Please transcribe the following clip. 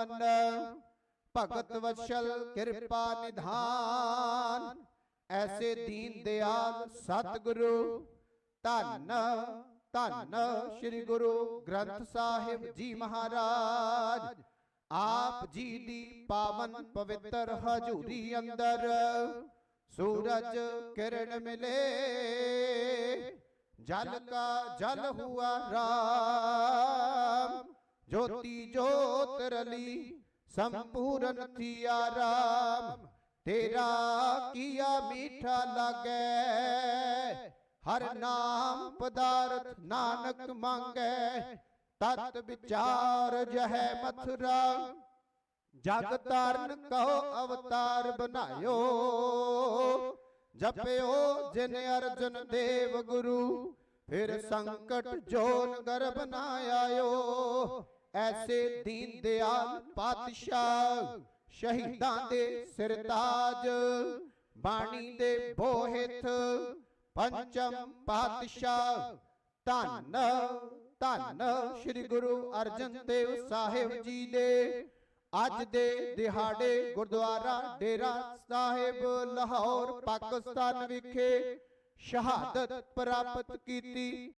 ਪਾਵਨ ਭਗਤ ਵਸ਼ਲ ਕਿਰਪਾ ਨਿਧਾਨ। ਐਸੇ ਦੀਨ ਦਿਆਲ ਸਤਿਗੁਰੂ। ਧੰਨ ਧੰਨ ਸ੍ਰੀ ਗੁਰੂ ਗ੍ਰੰਥ ਸਾਹਿਬ ਜੀ ਮਹਾਰਾਜ। ਆਪ ਜੀ ਦੀ ਪਾਵਨ ਪਵਿੱਤਰ ਹਜ਼ੂਰੀ ਅੰਦਰ ਸੂਰਜ ਕਿਰਨ ਮਿਲੇ। ਜਲ ਕਾ ਜਲ ਹੁਆ ਰਾਜ। ਜੋਤੀ ਜੋਤ ਰਲੀ ਸੰਪੂਰਨ ਥੀਆ ਰਾਮ, ਤੇਰਾ ਕੀਆ ਮੀਠਾ ਲਾਗੈ, ਹਰ ਨਾਮ ਪਦਾਰਥ ਨਾਨਕ ਮੰਗੈ, ਤਤ ਵਿਚਾਰ ਜਹੈ ਮਥੁਰਾ, ਜਗ ਤਾਰਨ ਕਹੋ ਅਵਤਾਰ ਬਨਾਇਓ ਜਪਿਓ ਜਿਨ ਅਰਜਨ ਦੇਵ ਗੁਰੂ, ਫਿਰ ਸੰਕਟ ਜੋਨ ਗਰਭ ਨਾ ਆਇਓ ਐਸੇ ਦੀਨ ਦਿਆਲ ਪਾਤਸ਼ਾਹ, ਸ਼ਹੀਦਾਂ ਦੇ ਸਿਰ ਬਾਣੀ ਦੇ ਬੋਹਿਤ ਪੰਚਮ ਪਾਤਸ਼ਾਹ। ਧੰਨ ਧੰਨ ਸ੍ਰੀ ਗੁਰੂ ਅਰਜਨ ਦੇਵ ਸਾਹਿਬ ਜੀ ਦੇ। ਅੱਜ ਦੇ ਦਿਹਾੜੇ ਗੁਰਦੁਆਰਾ ਡੇਰਾ ਸਾਹਿਬ, ਲਾਹੌਰ, ਪਾਕਿਸਤਾਨ ਵਿਖੇ ਸ਼ਹਾਦਤ ਪ੍ਰਾਪਤ ਕੀਤੀ।